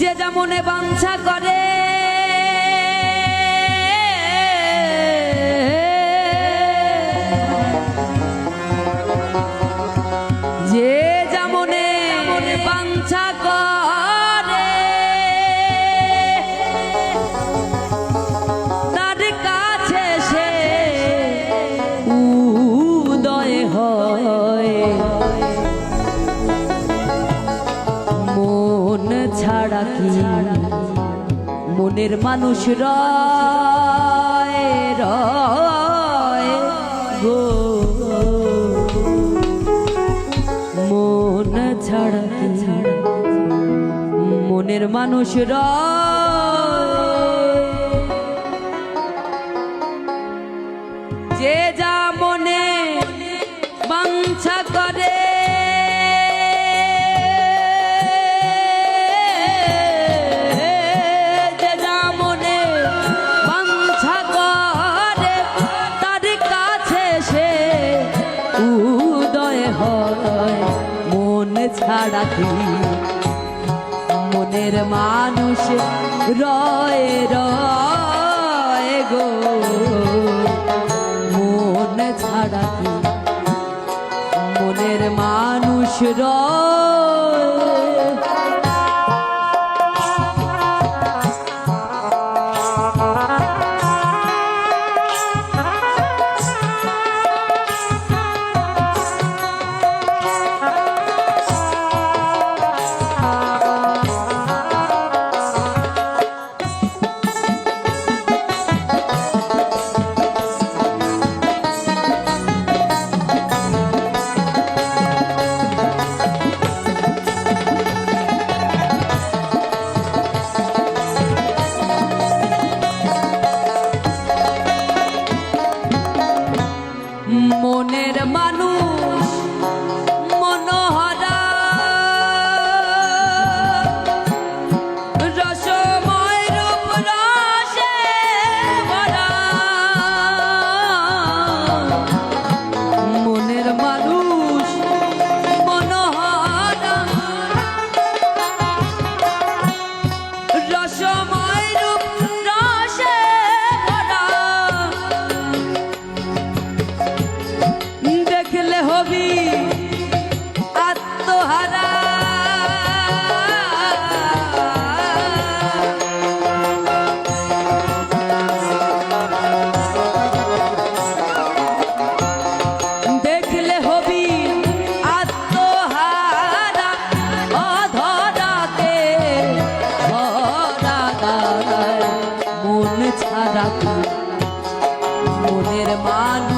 যে যেমনে বাঞ্ছা করে। ছাড়া কি? মনের মানুষ রয় গো। মন ছাড়া কি? মনের মানুষ রয় ছাড়া কি? মনের মানুষ রয় রয় গো। মন ছাড়া কি? মনের মানুষ রয় মনের মানুষ মনের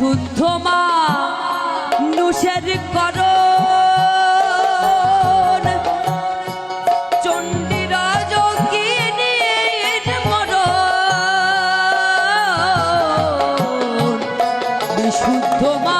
বিশুদ্ধ মা নুষের কর বিশুদ্ধ মা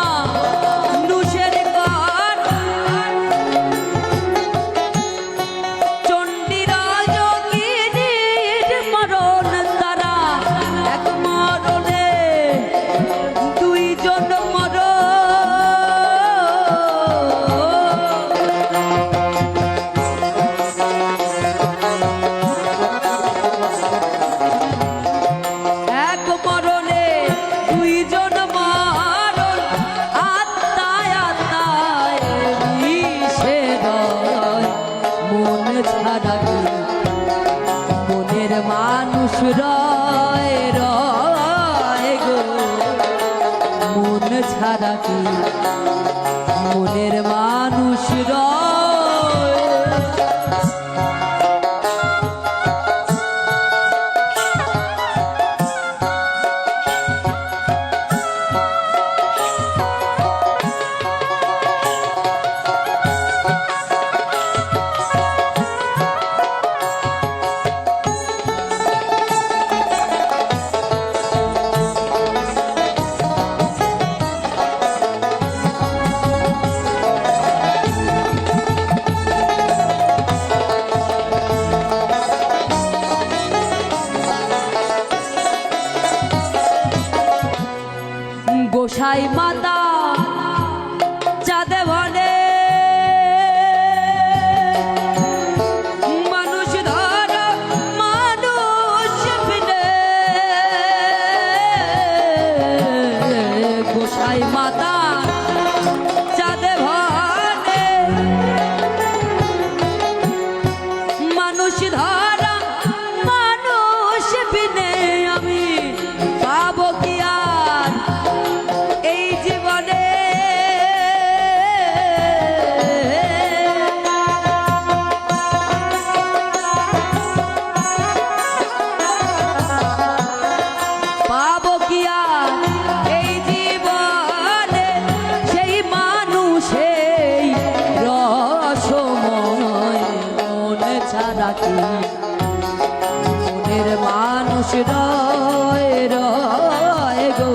মন মনের মানুষ Ай, ма. মনে রাখি। মনের মানুষ রয় রয় গো।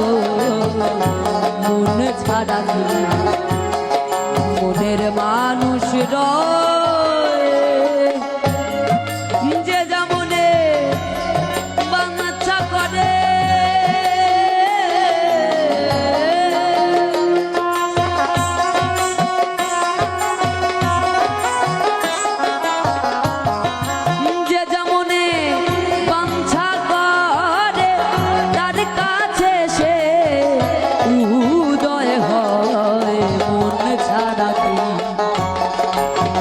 মন ছাড়া মনের মানুষ রয়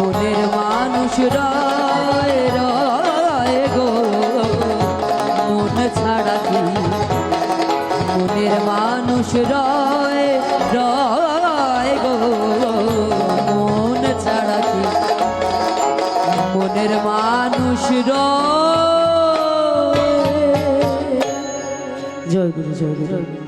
মনের মানুষ রয় রয় গো। ছাড়া কি? মানুষ রয় রয় গো। মন ছাড়া মনের মানুষ রয়। জয় গুরু জয় গুরু।